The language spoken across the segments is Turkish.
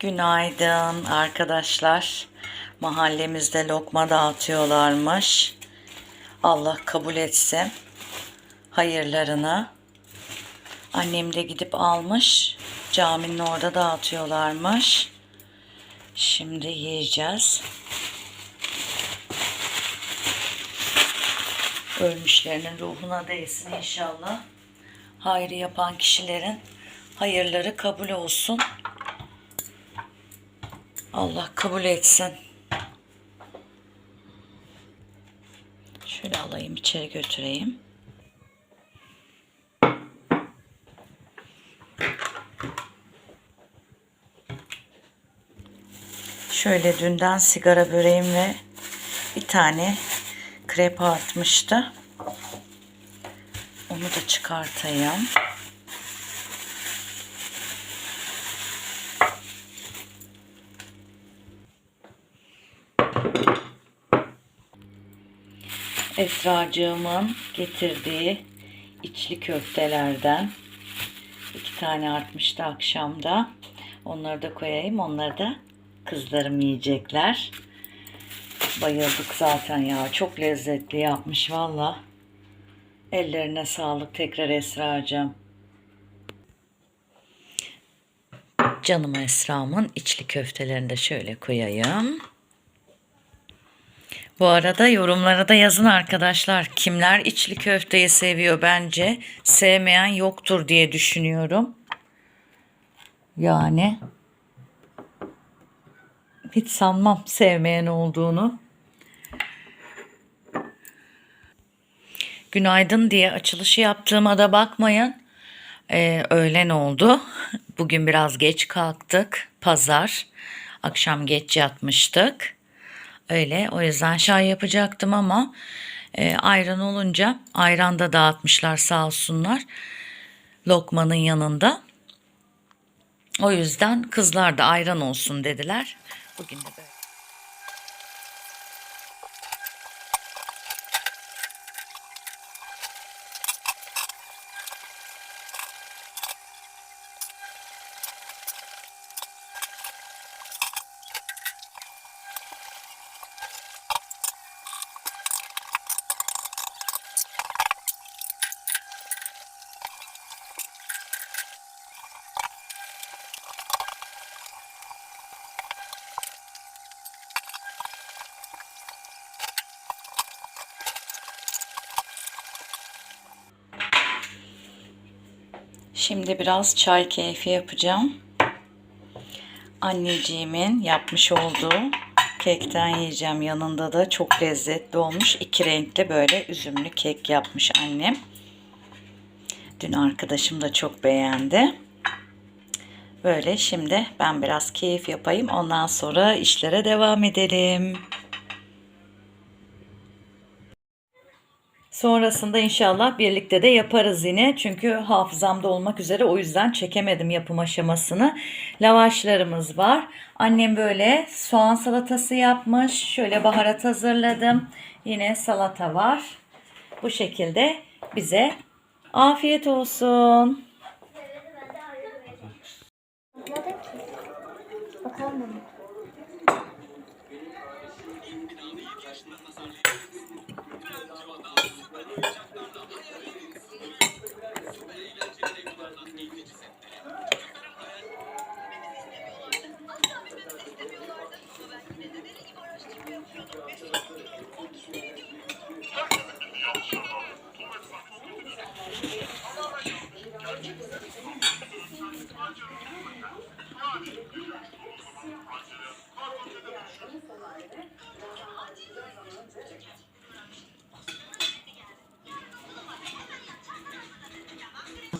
Günaydın arkadaşlar. Mahallemizde lokma dağıtıyorlarmış. Allah kabul etsin hayırlarını. Annem de gidip almış. Caminin orada dağıtıyorlarmış. Şimdi yiyeceğiz. Ölmüşlerinin ruhuna değsin inşallah. Hayrı yapan kişilerin hayırları kabul olsun. Allah kabul etsin. Şöyle alayım içeri götüreyim. Şöyle dünden sigara böreğimle bir tane krep artmıştı. Onu da çıkartayım. Esracığımın getirdiği içli köftelerden iki tane artmıştı akşamda. Onları da koyayım. Onları da kızlarım yiyecekler. Bayıldık zaten ya. Çok lezzetli yapmış valla. Ellerine sağlık tekrar Esra'cığım. Canım Esra'mın içli köftelerini de şöyle koyayım. Bu arada yorumlara da yazın arkadaşlar. Kimler içli köfteyi seviyor bence. Sevmeyen yoktur diye düşünüyorum. Yani hiç sanmam sevmeyen olduğunu. Günaydın diye açılışı yaptığıma da bakmayın. Ee, öğlen oldu. Bugün biraz geç kalktık. Pazar. Akşam geç yatmıştık. Öyle o yüzden çay yapacaktım ama e, ayran olunca ayran da dağıtmışlar sağ olsunlar. Lokmanın yanında. O yüzden kızlar da ayran olsun dediler. Bugün de böyle. Şimdi biraz çay keyfi yapacağım. Anneciğimin yapmış olduğu kekten yiyeceğim. Yanında da çok lezzetli olmuş. iki renkli böyle üzümlü kek yapmış annem. Dün arkadaşım da çok beğendi. Böyle şimdi ben biraz keyif yapayım. Ondan sonra işlere devam edelim. Sonrasında inşallah birlikte de yaparız yine. Çünkü hafızamda olmak üzere o yüzden çekemedim yapım aşamasını. Lavaşlarımız var. Annem böyle soğan salatası yapmış. Şöyle baharat hazırladım. Yine salata var. Bu şekilde bize afiyet olsun. Bakalım mı?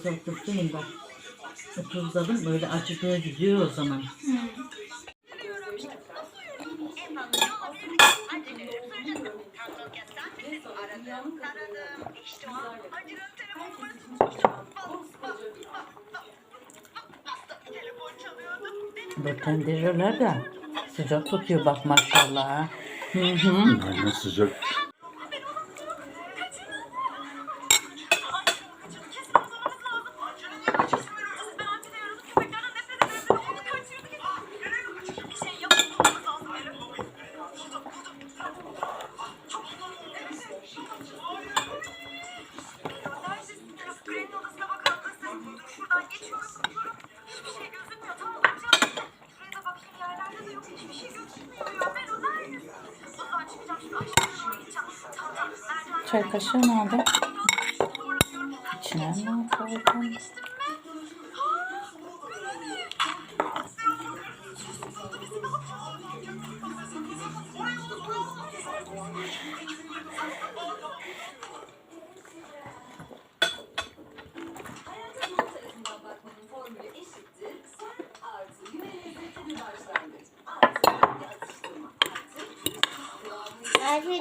Tutayım bak. Tuzladım böyle acıkıya gidiyor o zaman. Bu tencereler de sıcak tutuyor bak maşallah. Hı hı. Aynen sıcak. Çay kaşığı nerede? İçine mi koydum?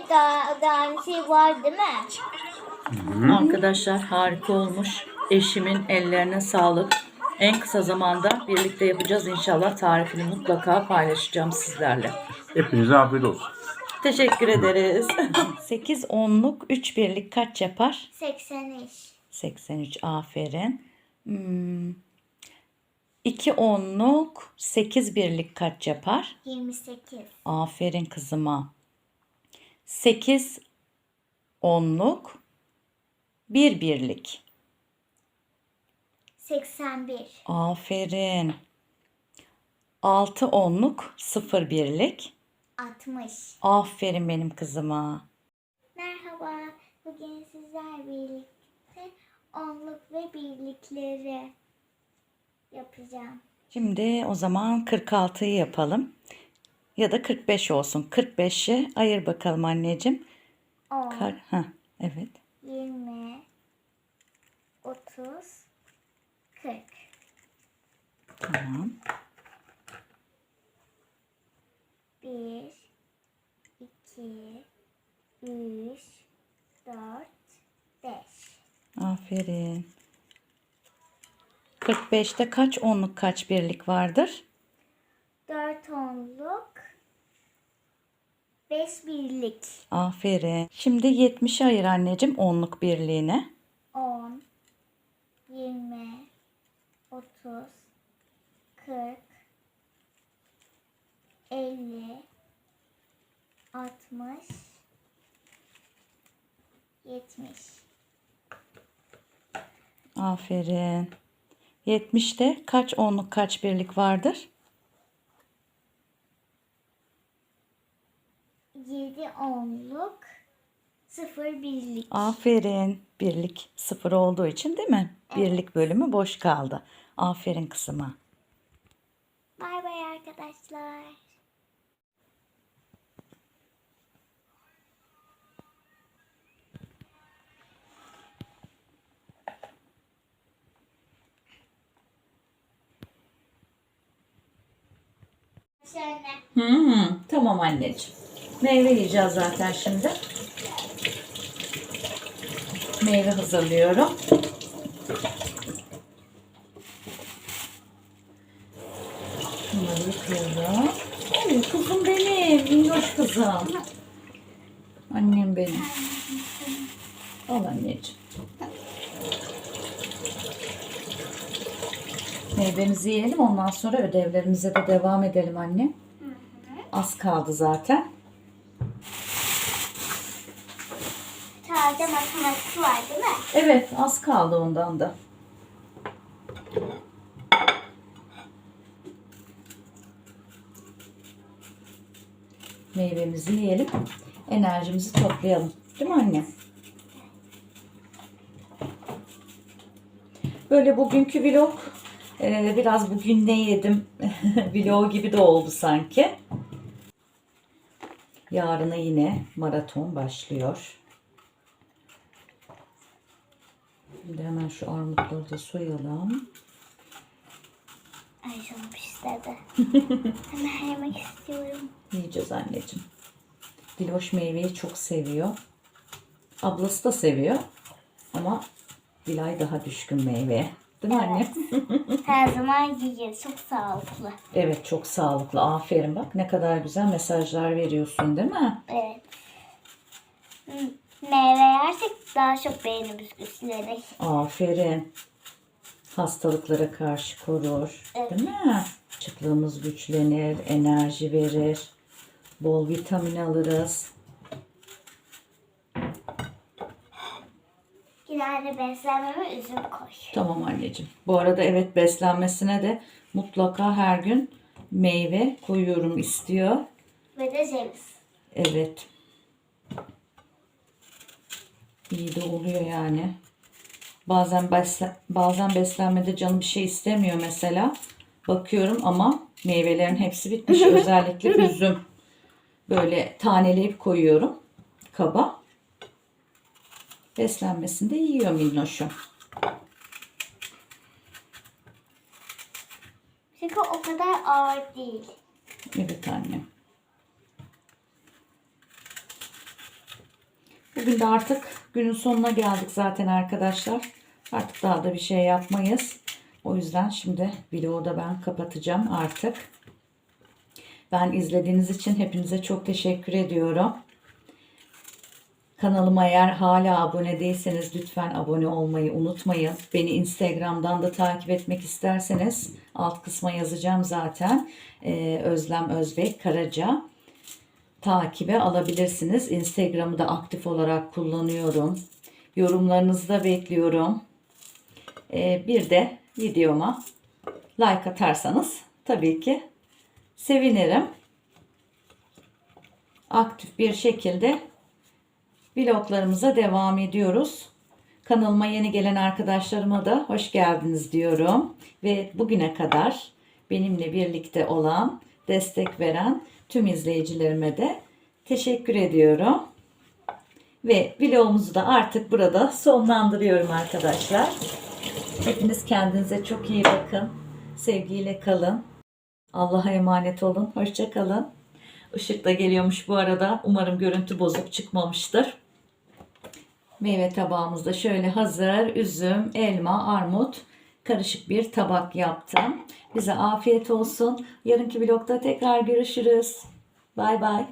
Daha, daha bir şey var değil mi? Arkadaşlar harika olmuş. Eşimin ellerine sağlık. En kısa zamanda birlikte yapacağız inşallah. Tarifini mutlaka paylaşacağım sizlerle. Hepinize afiyet olsun. Teşekkür ederiz. 8 onluk 3 birlik kaç yapar? 83. 83 aferin. Hmm. 2 onluk 8 birlik kaç yapar? 28. Aferin kızıma. 8 onluk 1 birlik. 81. Aferin. 6 onluk 0 birlik. 60. Aferin benim kızıma. Merhaba. Bugün sizler birlikte onluk ve birlikleri yapacağım. Şimdi o zaman 46'yı yapalım. Ya da 45 olsun. 45'i ayır bakalım anneciğim. 10, Kar ha evet. 20, 30, 40. Tamam. 1, 2, 3, 4, 5. Aferin. 45'te kaç onluk kaç birlik vardır? 4 onluk, 5 birlik. Aferin. Şimdi 70'i ayır anneciğim onluk birliğine. 10, 20, 30, 40, 50, 60, 70. Aferin. 70'te kaç onluk kaç birlik vardır? Onluk, 0 birlik. Aferin. Birlik sıfır olduğu için değil mi? Birlik bölümü boş kaldı. Aferin kızıma. Bay bay arkadaşlar. Şöyle. Hmm, tamam anneciğim. Meyve yiyeceğiz zaten şimdi. Meyve hazırlıyorum. Bunları yıkıyorum. Ay, kızım benim. Minnoş kızım. Annem benim. Al anneciğim. Meyvemizi yiyelim ondan sonra ödevlerimize de devam edelim anne. Az kaldı zaten. Taze matematik var değil mi? Evet az kaldı ondan da. Meyvemizi yiyelim. Enerjimizi toplayalım. Değil mi anne? Böyle bugünkü vlog e, biraz bugün ne yedim vlog gibi de oldu sanki. Yarına yine maraton başlıyor. Şimdi hemen şu armutları da soyalım. Ay canım istedi. Hemen yemek istiyorum. Yiyeceğiz anneciğim. Diloş meyveyi çok seviyor. Ablası da seviyor. Ama Dilay daha düşkün meyveye. Değil mi anne? Her zaman yiyeceğiz. Çok sağlıklı. Evet çok sağlıklı. Aferin bak ne kadar güzel mesajlar veriyorsun değil mi? Evet. M- Meyve yersek daha çok beğeniriz güçleri. Aferin. Hastalıklara karşı korur. Değil mi? Çıtlığımız güçlenir, enerji verir. Bol vitamin alırız. Genelde beslenmeme üzüm koy. Tamam anneciğim. Bu arada evet beslenmesine de mutlaka her gün meyve koyuyorum istiyor. Ve de ceviz. Evet. İyi de oluyor yani. Bazen besle, bazen beslenmede canım bir şey istemiyor mesela. Bakıyorum ama meyvelerin hepsi bitmiş. Özellikle üzüm. Böyle taneleyip koyuyorum kaba. Beslenmesinde yiyor minnoşum. Çünkü o kadar ağır değil. Evet annem. Bugün de artık günün sonuna geldik zaten arkadaşlar. Artık daha da bir şey yapmayız. O yüzden şimdi vlogu da ben kapatacağım artık. Ben izlediğiniz için hepinize çok teşekkür ediyorum. Kanalıma eğer hala abone değilseniz lütfen abone olmayı unutmayın. Beni Instagram'dan da takip etmek isterseniz alt kısma yazacağım zaten. Ee, Özlem Özbek Karaca takibe alabilirsiniz. Instagram'ı da aktif olarak kullanıyorum. Yorumlarınızı da bekliyorum. Ee, bir de videoma like atarsanız tabii ki sevinirim. Aktif bir şekilde vloglarımıza devam ediyoruz. Kanalıma yeni gelen arkadaşlarıma da hoş geldiniz diyorum. Ve bugüne kadar benimle birlikte olan, destek veren tüm izleyicilerime de teşekkür ediyorum. Ve vlogumuzu da artık burada sonlandırıyorum arkadaşlar. Hepiniz kendinize çok iyi bakın. Sevgiyle kalın. Allah'a emanet olun. Hoşça kalın. Işık da geliyormuş bu arada. Umarım görüntü bozuk çıkmamıştır. Meyve tabağımızda şöyle hazır üzüm, elma, armut karışık bir tabak yaptım. Bize afiyet olsun. Yarınki vlogda tekrar görüşürüz. Bay bay.